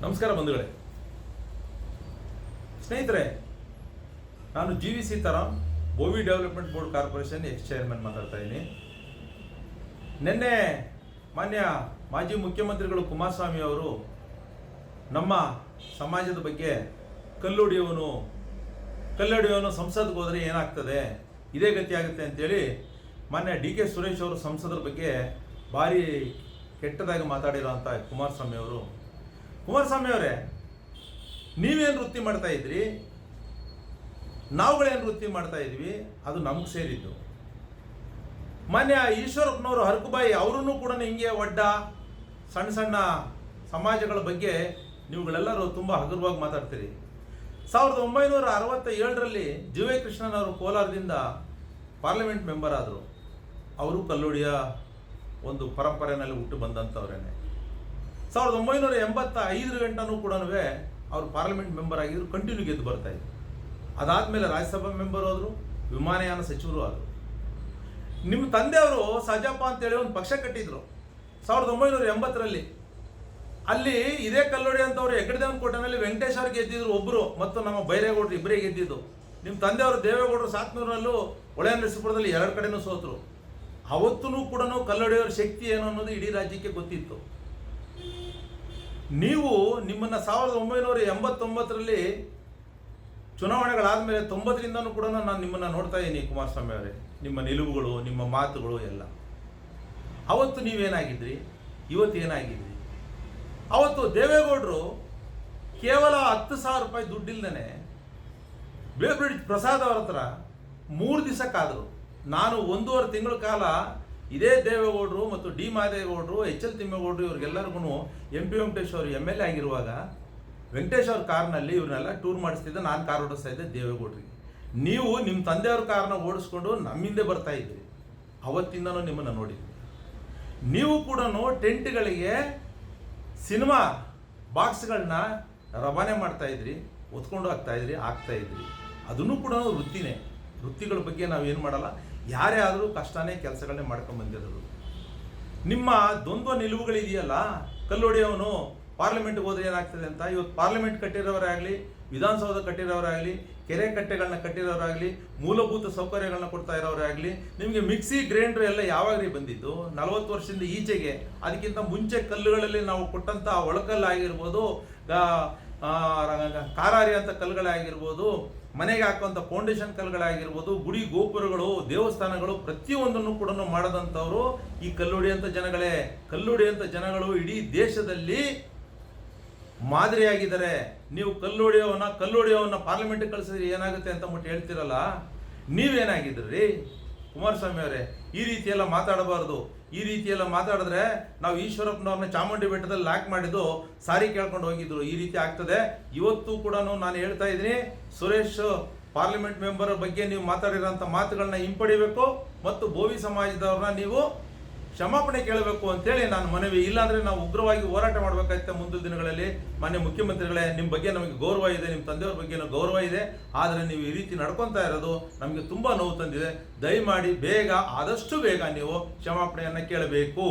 ನಮಸ್ಕಾರ ಬಂಧುಗಳೇ. ಸ್ನೇಹಿತರೆ, ನಾನು G V Seetharam Bovi development board corporation ex chairman ಮಾತಾಡ್ತಾ ಇದ್ದೀನಿ. ನಿನ್ನೆ ಮಾನ್ಯ ಮಾಜಿ ಮುಖ್ಯಮಂತ್ರಿಗಳು ಕುಮಾರಸ್ವಾಮಿ ಅವರು ನಮ್ಮ ಸಮಾಜದ ಬಗ್ಗೆ ಕಲ್ಲುಡಿಯವನು ಕಲ್ಲುಡಿಯವನು ಸಂಸದ್ಗೆ ಹೋದರೆ ಏನಾಗ್ತದೆ, ಇದೇ ಗತಿ ಆಗುತ್ತೆ ಅಂತೇಳಿ ಮಾನ್ಯ ಡಿ ಕೆ ಸುರೇಶ್ ಅವರು ಸಂಸದರ ಬಗ್ಗೆ ಭಾರಿ ಕೆಟ್ಟದಾಗಿ ಅಂತ ಕುಮಾರಸ್ವಾಮಿ ಅವರು. ಕುಮಾರಸ್ವಾಮಿ ಅವರೇ ನೀವೇನು ವೃತ್ತಿ ಮಾಡ್ತಾ ಇದ್ರಿ? ನಾವುಗಳೇನು ವೃತ್ತಿ ಮಾಡ್ತಾ ಇದ್ವಿ? ಅದು ನಮ್ಗೆ ಸೇರಿದ್ದು. ಮಾನ್ಯ ಈಶ್ವರಪ್ಪನವರು ಹರಕುಬಾಯಿ ಅವರನ್ನು ಕೂಡ ಹಿಂಗೆ ಒಡ್ಡ ಸಣ್ಣ ಸಣ್ಣ ಸಮಾಜಗಳ ಬಗ್ಗೆ ನೀವುಗಳೆಲ್ಲರೂ ತುಂಬ ಹಗುರವಾಗಿ ಮಾತಾಡ್ತೀರಿ. ಸಾವಿರದ ಒಂಬೈನೂರ ಅರವತ್ತ ಏಳರಲ್ಲಿ ಜಿ ಕೋಲಾರದಿಂದ ಪಾರ್ಲಿಮೆಂಟ್ ಮೆಂಬರ್ ಆದರು. ಅವರು ಕಲ್ಲುಡಿಯ ಒಂದು ಪರಂಪರೆಯಲ್ಲಿ ಹುಟ್ಟು ಬಂದಂಥವ್ರೇನೆ ಸಾವಿರದ ಒಂಬೈನೂರ ಎಂಬತ್ತ ಐದರ ಗಂಟನೂ ಕೂಡ ಅವರು ಪಾರ್ಲಿಮೆಂಟ್ ಮೆಂಬರ್ ಆಗಿದ್ರು, ಕಂಟಿನ್ಯೂ ಗೆದ್ದು ಬರ್ತಾ ಇದ್ರು. ಅದಾದಮೇಲೆ ರಾಜ್ಯಸಭಾ ಮೆಂಬರ್ ಆದರು ವಿಮಾನಯಾನ ಸಚಿವರು ಆದರು. ನಿಮ್ಮ ತಂದೆಯವರು ಸಜಾಪ ಅಂತೇಳಿ ಒಂದು ಪಕ್ಷ ಕಟ್ಟಿದ್ರು, ಸಾವಿರದ ಒಂಬೈನೂರ ಎಂಬತ್ತರಲ್ಲಿ. ಅಲ್ಲಿ ಇದೇ ಕಲ್ಲೋಡಿ ಅಂತವ್ರು ಹೆಗ್ಗಡದೇವನ ಕೋಟೆನಲ್ಲಿ ವೆಂಕಟೇಶ್ ಅವ್ರು ಗೆದ್ದಿದ್ರು ಒಬ್ಬರು ಮತ್ತು ನಮ್ಮ ಬೈರೇಗೌಡರು ಇಬ್ಬರೇ ಗೆದ್ದಿದ್ದು. ನಿಮ್ಮ ತಂದೆಯವರು ದೇವೇಗೌಡರು ಸಾತ್ನೂರಲ್ಲೂ ಒಳೆಯ ನರಸೀಪುರದಲ್ಲಿ ಎರಡು ಕಡೆನೂ ಸೋತರು. ಅವತ್ತೂ ಕೂಡ ಕಲ್ಲೋಡಿಯವರ ಶಕ್ತಿ ಏನು ಅನ್ನೋದು ಇಡೀ ರಾಜ್ಯಕ್ಕೆ ಗೊತ್ತಿತ್ತು. ನೀವು ನಿಮ್ಮನ್ನು ಸಾವಿರದ ಒಂಬೈನೂರ ಎಂಬತ್ತೊಂಬತ್ತರಲ್ಲಿ ಚುನಾವಣೆಗಳಾದಮೇಲೆ ತೊಂಬತ್ತರಿಂದನೂ ಕೂಡ ನಾನು ನಿಮ್ಮನ್ನು ನೋಡ್ತಾ ಇದ್ದೀನಿ ಕುಮಾರಸ್ವಾಮಿ ಅವರೇ. ನಿಮ್ಮ ನಿಲುವುಗಳು, ನಿಮ್ಮ ಮಾತುಗಳು ಎಲ್ಲ. ಅವತ್ತು ನೀವೇನಾಗಿದ್ರಿ? ಇವತ್ತು ಏನಾಗಿದ್ರಿ? ಅವತ್ತು ದೇವೇಗೌಡರು ಕೇವಲ ಹತ್ತು ಸಾವಿರ ರೂಪಾಯಿ ದುಡ್ಡಿಲ್ದೇ ಬೇಬ್ರಿಡ್ಜ್ ಪ್ರಸಾದ್ ಅವ್ರ ಹತ್ರ ಮೂರು ದಿವಸ ಕಾದರು ನಾನು ಒಂದೂವರೆ ತಿಂಗಳ ಕಾಲ ಇದೇ ದೇವೇಗೌಡರು ಮತ್ತು ಡಿ ಮಾದೇಗೌಡರು ಎಚ್ ಎಲ್ ತಿಮ್ಮೇಗೌಡರು ಇವ್ರಿಗೆಲ್ಲರಿಗೂ ಎಂ ಪಿ ವೆಂಕಟೇಶ್ ಅವರು ಎಂ ಎಲ್ ಎ ಆಗಿರುವಾಗ ವೆಂಕಟೇಶ್ ಅವ್ರ ಕಾರ್ನಲ್ಲಿ ಇವ್ರನ್ನೆಲ್ಲ ಟೂರ್ ಮಾಡಿಸ್ತಿದ್ದೆ ನಾನು ಕಾರ್ ಓಡಿಸ್ತಾ ಇದ್ದೆ ದೇವೇಗೌಡರಿಗೆ. ನೀವು ನಿಮ್ಮ ತಂದೆಯವ್ರ ಕಾರ್ನ ಓಡಿಸ್ಕೊಂಡು ನಮ್ಮಿಂದೆ ಬರ್ತಾ ಇದ್ರಿ. ಅವತ್ತಿಂದನೂ ನಿಮ್ಮನ್ನು ನೋಡಿದ್ವಿ. ನೀವು ಕೂಡ ಟೆಂಟ್ಗಳಿಗೆ ಸಿನಿಮಾ ಬಾಕ್ಸ್ಗಳನ್ನ ರವಾನೆ ಮಾಡ್ತಾ ಇದ್ರಿ ಹಾಕ್ತಾ ಇದ್ರಿ ಆಗ್ತಾ ಇದ್ರಿ. ಅದನ್ನು ಕೂಡ ವೃತ್ತಿನೇ. ವೃತ್ತಿಗಳ ಬಗ್ಗೆ ನಾವು ಏನು ಮಾಡಲ್ಲ. ಯಾರೇ ಆದರೂ ಕಷ್ಟನೇ ಕೆಲಸಗಳನ್ನೇ ಮಾಡ್ಕೊಂಡು ಬಂದಿರೋದು. ನಿಮ್ಮ ದ್ವಂದ್ವ ನಿಲುವುಗಳಿದೆಯಲ್ಲ, ಕಲ್ಲೊಡೆಯವನು ಪಾರ್ಲಿಮೆಂಟ್ಗೆ ಹೋದ್ರೆ ಏನಾಗ್ತದೆ ಅಂತ, ಇವತ್ತು ಪಾರ್ಲಿಮೆಂಟ್ ಕಟ್ಟಿರೋರೇ ಆಗಲಿ ವಿಧಾನಸೌಧ ಕಟ್ಟಿರೋರಾಗಲಿ, ಕೆರೆ ಕಟ್ಟೆಗಳನ್ನ ಕಟ್ಟಿರೋರಾಗಲಿ, ಮೂಲಭೂತ ಸೌಕರ್ಯಗಳನ್ನ ಕೊಡ್ತಾ ಇರೋರೇ ಆಗಲಿ ನಿಮಗೆ ಮಿಕ್ಸಿ ಗ್ರೈಂಡರ್ ಎಲ್ಲ ಯಾವಾಗ್ರಿ ಬಂದಿದ್ದು? ನಲವತ್ತು ವರ್ಷದಿಂದ ಈಚೆಗೆ, ಅದಕ್ಕಿಂತ ಮುಂಚೆ ಕಲ್ಲುಗಳಲ್ಲಿ ನಾವು ಕೊಟ್ಟಂಥ ಒಳಕಲ್ಲಾಗಿರ್ಬೋದು ಕಾರಾರಿ ಅಂತ ಕಲ್ಲುಗಳಾಗಿರ್ಬೋದು ಮನೆಗೆ ಹಾಕುವಂಥ ಫೌಂಡೇಶನ್ ಕಲ್ಲುಗಳಾಗಿರ್ಬೋದು, ಗುಡಿ ಗೋಪುರಗಳು, ದೇವಸ್ಥಾನಗಳು ಪ್ರತಿಯೊಂದನ್ನು ಕೂಡ ಮಾಡದಂಥವರು ಈ ಕಲ್ಲುಡಿಯಂಥ ಜನಗಳೇ. ಕಲ್ಲುಡಿಯಂಥ ಜನಗಳು ಇಡೀ ದೇಶದಲ್ಲಿ ಮಾದರಿಯಾಗಿದ್ದಾರೆ. ನೀವು ಕಲ್ಲುಡಿಯವನ್ನ ಕಲ್ಲುಡಿಯವನ್ನ ಪಾರ್ಲಿಮೆಂಟ್ಗೆ ಕಳಿಸಿದ್ರೆ ಏನಾಗುತ್ತೆ ಅಂತ ಮುಟ್ಟು ಹೇಳ್ತಿರಲ್ಲ? ನೀವೇನಾಗಿದ್ರಿ ಕುಮಾರಸ್ವಾಮಿ ಅವರೇ, ಈ ರೀತಿ ಎಲ್ಲ ಮಾತಾಡಬಾರ್ದು. ಈ ರೀತಿ ಎಲ್ಲ ಮಾತಾಡಿದ್ರೆ ನಾವು ಈಶ್ವರಪ್ಪನವ್ರನ್ನ ಚಾಮುಂಡಿ ಬೆಟ್ಟದಲ್ಲಿ ಲ್ಯಾಕ್ ಮಾಡಿದ್ದು ಸಾರಿ ಕೇಳ್ಕೊಂಡು ಹೋಗಿದ್ರು. ಈ ರೀತಿ ಆಗ್ತದೆ. ಇವತ್ತು ಕೂಡ ನಾನು ಹೇಳ್ತಾ ಇದ್ದೀನಿ, ಸುರೇಶ್ ಪಾರ್ಲಿಮೆಂಟ್ ಮೆಂಬರ್ ಬಗ್ಗೆ ನೀವು ಮಾತಾಡಿರೋಂಥ ಮಾತುಗಳನ್ನ ಹಿಂಪಡಿಬೇಕು ಮತ್ತು ಭೋವಿ ಸಮಾಜದವ್ರನ್ನ ನೀವು ಕ್ಷಮಾಪಣೆ ಕೇಳಬೇಕು ಅಂತೇಳಿ ನಾನು ಮನವಿ, ಇಲ್ಲಾಂದ್ರೆ ನಾವು ಉಗ್ರವಾಗಿ ಹೋರಾಟ ಮಾಡಬೇಕಾಗುತ್ತೆ ಮುಂದಿನ ದಿನಗಳಲ್ಲಿ. ಮಾನ್ಯ ಮುಖ್ಯಮಂತ್ರಿಗಳೇ ನಿಮ್ಮ ಬಗ್ಗೆ ನಮಗೆ ಗೌರವ ಇದೆ ನಿಮ್ಮ ತಂದೆಯವ್ರ ಬಗ್ಗೆ ಗೌರವ ಇದೆ. ಆದರೆ ನೀವು ಈ ರೀತಿ ನಡ್ಕೊತಾ ಇರೋದು ನಮಗೆ ತುಂಬಾ ನೋವು ತಂದಿದೆ. ದಯಮಾಡಿ ಬೇಗ, ಆದಷ್ಟು ಬೇಗ ನೀವು ಕ್ಷಮಾಪಣೆಯನ್ನು ಕೇಳಬೇಕು.